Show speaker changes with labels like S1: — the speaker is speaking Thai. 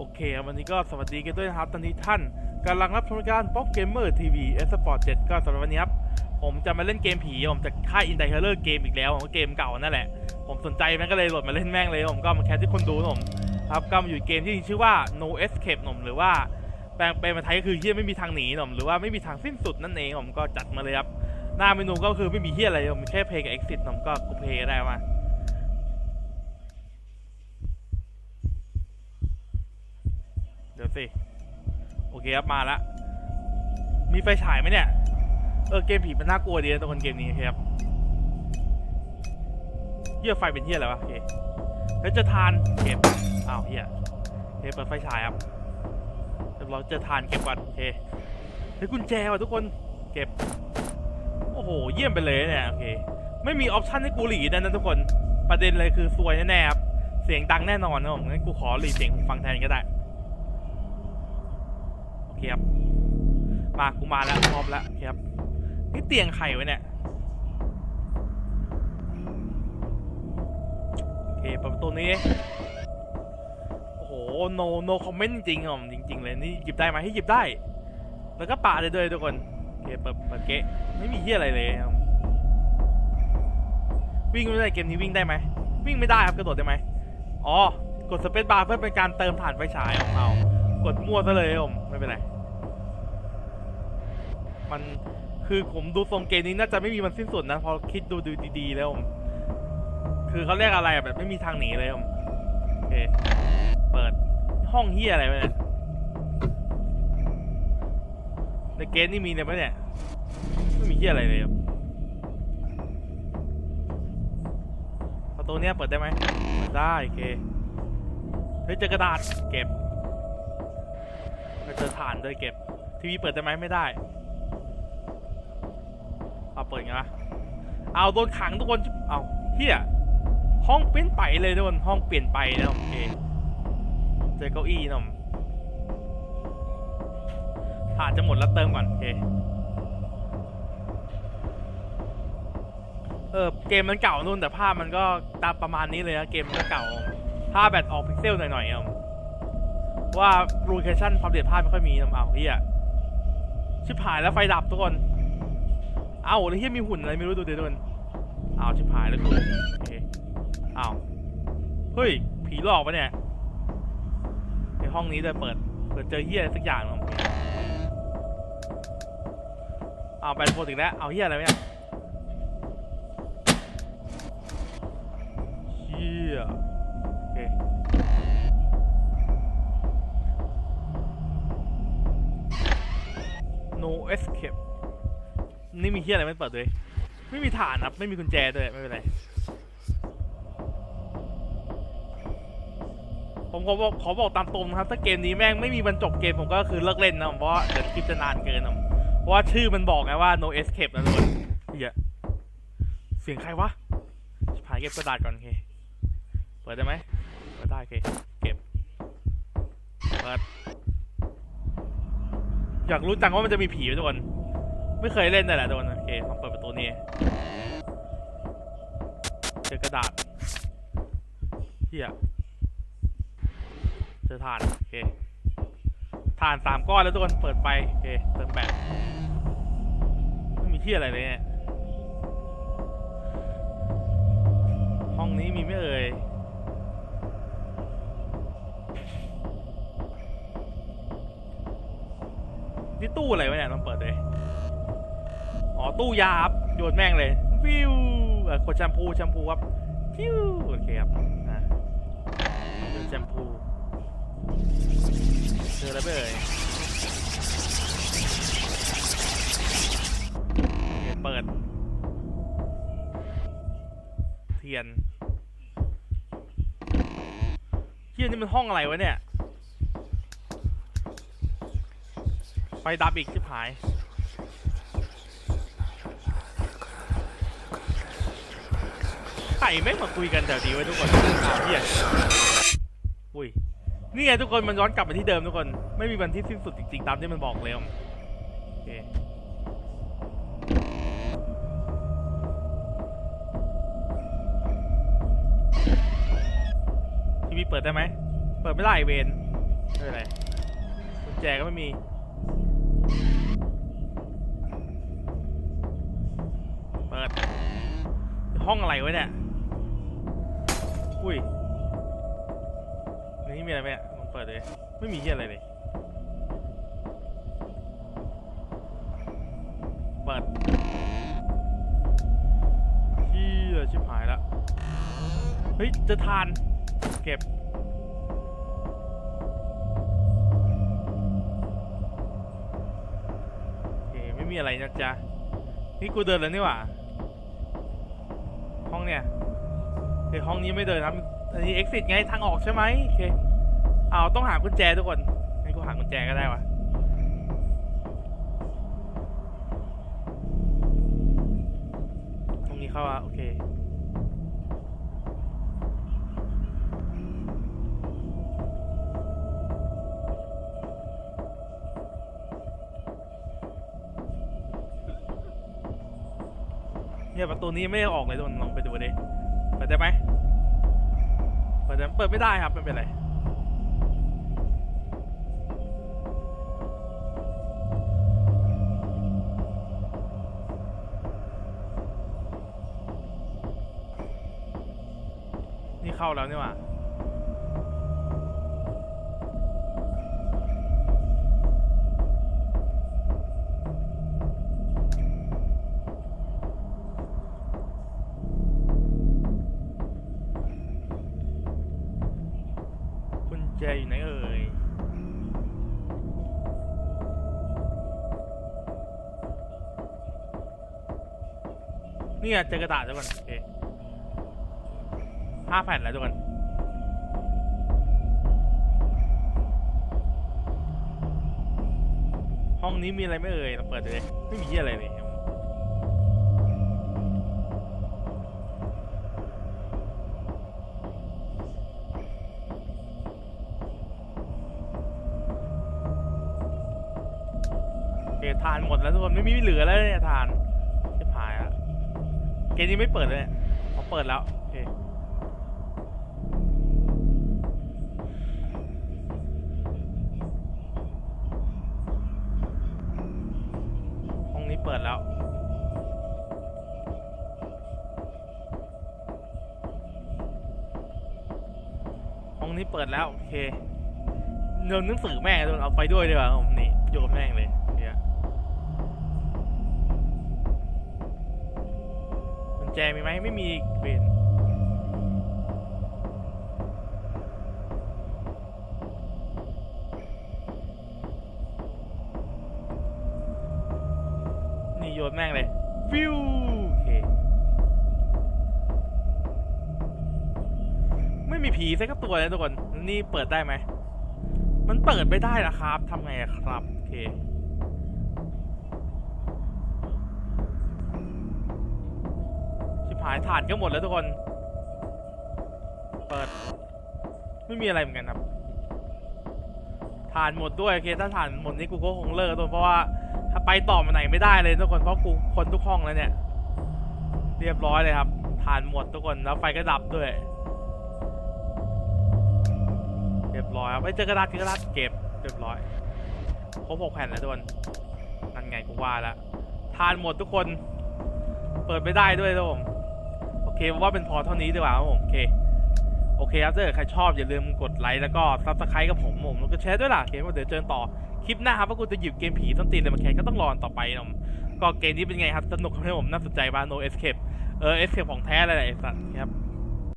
S1: โอเคครับวันนี้ก็สวัสดีกันด้วยนะครับตอนนี้ท่านกำลังรับชมรายการป๊อกเกมเมอร์ทีวีเอสปอร์ตเจ็ดก็สำหรับวันนี้ครับผมจะมาเล่นเกมผีผมจะค่ายอินไดเฮเลอร์เกมอีกแล้วผมก็เกมเก่านั่นแหละ ผมสนใจแมันก็เลยโหลดมาเล่นแม่งเลยผมก็มาแคสที่คนดูนะผมครับก็มาอยู่เกมที่ชื่อว่า no escape หนมหรือว่าแปลงเป็นมาไทยก็คือเฮียไม่มีทางหนีหนมหรือว่าไม่มีทางสิ้นสุดนั่นเองผมก็จัดมาเลยครับหน้าเมนูก็คือไม่มีเฮียอะไรผมแค่เพย์กับ exit ผมก็กูเพย์ได้มา ดี๋ยวสิ โอเคครับ มาละ มีไฟฉายไหมเนี่ย เออ เกมผีมันน่ากลัวดีนะตัวคนเกมนี้ครับเฮียไฟเป็นเฮียอะไรวะโอเคแล้วจะทานเก็บอ้าวเฮียโอเคเปิดไฟฉายครับเดี๋ยวเราจอทานเก็บก่อนโอเคเฮ้ยกุญแจว่ะทุกคนเก็บ โอ้โห เยี่ยมไปเลยเนี่ยโอเค ไม่มีออปชั่นให้กูหลีนะนะทุกคน ประเด็นเลยคือซวยแน่ๆครับ เสียงดังแน่นอนนะผมงั้นกูขอหลีเสียงผมฟังแทนก็ได้ เคครับมากูมาแล้วพร้อมแล้วเคครับนี่เตียงใครไว้เนี่ยโอเคเปิดประตูนี้โอ้โห no no comment จริงอะจริง ๆ เลยนี่หยิบได้ไหมให้หยิบได้ แล้วก็ปาได้ด้วยทุกคนโอเคเปิดเปิดเกะไม่มีเฮียอะไรเลยวิ่งไม่ได้เกมนี้วิ่งได้ไหมวิ่งไม่ได้ครับกระโดดได้ไหมอ๋อกดสเปซบาร์เพื่อเป็นการเติมถ่านไฟฉายของเรา กดมั่วซะเลยผมไม่เป็นไร มันคือผมดูทรงเกมนี้น่าจะไม่มีมันสิ้นสุดนะ พอคิดดูดูดีๆแล้วผม คือเขาเรียกอะไรอะแบบไม่มีทางหนีเลยผมโอเค เปิดห้องเฮียอะไรวะเนี่ยในเกมนี่มีเนี่ยไหมเนี่ยไม่มีเฮียอะไรเลยครับประตูเนี้ยเปิดได้ไหมเปิดได้โอเคเฮ้ยเจอกระดาษเก็บ เจอถ่านด้วยเก็บ ทีวีเปิดได้ไหมไม่ได้เอาเปิดไงวะเอาโดนขังทุกคนเอาเฮียห้องเปลี่ยนไปเลยทุกคนห้องเปลี่ยนไปนะโอเคเจอเก้าอี้นะผ่านจะหมดแล้วเติมก่อนโอเคเออเกมมันเก่านู่นแต่ภาพมันก็ตามประมาณนี้เลยนะเกมมันก็เก่าภาพแบบออกพิกเซลหน่อยๆครับ ว่ารูเคชั่นความเดือดภาพไม่ค่อยมีนะเอาเฮียชิบหายแล้วไฟดับทุกคน เอาแล้วเฮียมีหุ่นอะไรไม่รู้ดูเดี๋ยวดูเอาชิบหายแล้วกูโอเคเอาเฮ้ย ผีหลอกปะเนี่ยในห้องนี้เลยเปิด เปิดเจอเฮียสักอย่างหนึ่งเอาไปโปรติกแล้ว เอาเฮียอะไรเนี่ยเฮียโอเค no escape นี่มีเฮียอะไรไม่เปิดเลย ไม่มีฐานครับ ไม่มีกุญแจด้วย ไม่เป็นไร ผมขอบอกขอบอกตามตรงนะครับ ถ้าเกมนี้แม่งไม่มีบรรจบเกมผมก็คือเลิกเล่นนะผมเพราะว่าเดี๋ยวคลิปจะนานเกินนะเพราะว่าชื่อมันบอกไงว่า no escape นะทุกคนเฮียเสียงใครวะชิบหายเก็บกระดาษก่อนโอเค เปิดได้ไหมเปิดได้โอเค เก็บ เปิด อยากรู้จังว่ามันจะมีผีไหมทุกคน ไม่เคยเล่นนั่นแหละทุกคน โอเคลองเปิดประตูนี้ เจอกระดาษเฮียเจอถ่าน โอเคถ่านสามก้อนแล้วทุกคน เปิดไป โอเคเติมแบตไม่มีที่อะไรเลยเนี่ยห้องนี้มีไม่เอ่ย นี่ตู้อะไรวะเนี่ยลองเปิดเลยอ๋อตู้ยาครับโยนแม่งเลยวิวเออขวดแชมพูแชมพูครับฟิวโอเคครับอ่าโยนแชมพูเจออะไรไปเอ่ยเปิด เทียนเทียนนี่มันห้องอะไรวะเนี่ย ไฟดับอีกชิบหาย ไข่ไม่งมาคุยกันแถวนี้ไว้ทุกคนอ้าวเฮียอุ้ย นี่ไงทุกคนมันย้อนกลับไปที่เดิมทุกคน ไม่มีวันที่สิ้นสุดจริงๆ ตามที่มันบอกเลยครับโอเคทีวีเปิดได้ไหม เปิดไม่ได้เวนไม่เป็นไรกุญแจก็ไม่มี เปิด ห้องอะไรวะเนี่ย อุ้ยในนี่มีอะไรไหมเนี่ยลองเปิดเลย ไม่มีที่อะไรเลย เปิดที่ชิบหายล้วเฮ้ยจะทาน เก็บโอเคไม่มีอะไรนะจ๊ะ นี่กูเดินแล้วนี่หว่า ห้องเนี่ยเฮ้ยห้องนี้ไม่เดินนะอันนี้ exit ไงทางออกใช่ไหมโอเคเอาต้องหากุญแจทุกคนให้กูหากุญแจก็ได้วะตรงนี้เข้าอะโอเค เนี่ยประตูนี้ไม่ได้ออกเลยทุกคนลองไปดูดิเปิดได้ไหมเปิดได้เปิดไม่ได้ครับไม่เป็นไรนี่เข้าแล้วนี่ว่า แจอยู่ไหนเอ่ยนี่ไงเจอกระดาษทุกคนโอเคห้าแผ่นแล้วทุกคนห้องนี้มีอะไรไม่เอ่ยเราเปิดเลยไม่มีอะไรเลย โอเค ทานหมดแล้วทุกคนไม่มีเหลือแล้วเนี่ยทานจะหายแล้วเกมนี้ไม่เปิดเลยพอเปิดแล้วโอเคห้องนี้เปิดแล้วห้องนี้เปิดแล้วโอเคเนินหนังสือแม่งโดนเอาไปด้วยดีกว่าผมนี่โยนแม่งเลยเนี่ยกุ ญแจมีไหมไม่มีเบนนี่โยนแม่งเลย ฟิวโอเค ไม่มีผีสักตัวเลยทุกคน นี่เปิดได้ไหม มันเปิดไม่ได้นะครับทำไงครับ โอเค ชิบหายถ่านก็หมดแล้วทุกคน เปิด ไม่มีอะไรเหมือนกันครับถ่านหมดด้วยโอเคถ้าถ่านหมดนี่กูก็คงเลิกแล้วทุกคนเพราะว่าถ้าไปต่อมาไหนไม่ได้เลยทุกคนเพราะกูคนทุกห้องแล้วเนี่ย เรียบร้อยเลยครับถ่านหมดทุกคนแล้วไฟก็ดับด้วย เรียบร้อยครับไอ้เจอกระดาษเจอกระดาษเก็บเรียบร้อยครบหกแผ่นแล้วทุกคนนั่นไงกูว่าแล้วทานหมดทุกคน เปิดไม่ได้ด้วยทุกผม เคว่าเป็นพอเท่านี้ดีกว่าครับผมโอเคโอเคครับถ้าเกิดใครชอบอย่าลืมกดไลค์แล้วก็ซับสไครต์กับผมผมแล้วก็แชร์ด้วยล่ะเคว่าเดี๋ยวเจอกันต่อคลิปหน้าครับว่ากูจะหยิบเกมผีต้นตีนเลยมาแข่งก็ต้องรอต่อไปนะก็เกมนี้เป็นไงครับสนุกไหมผมน่าสนใจบ้าง no escape เออ escape ของแท้เลยแหละไอ้สัตว์ครับ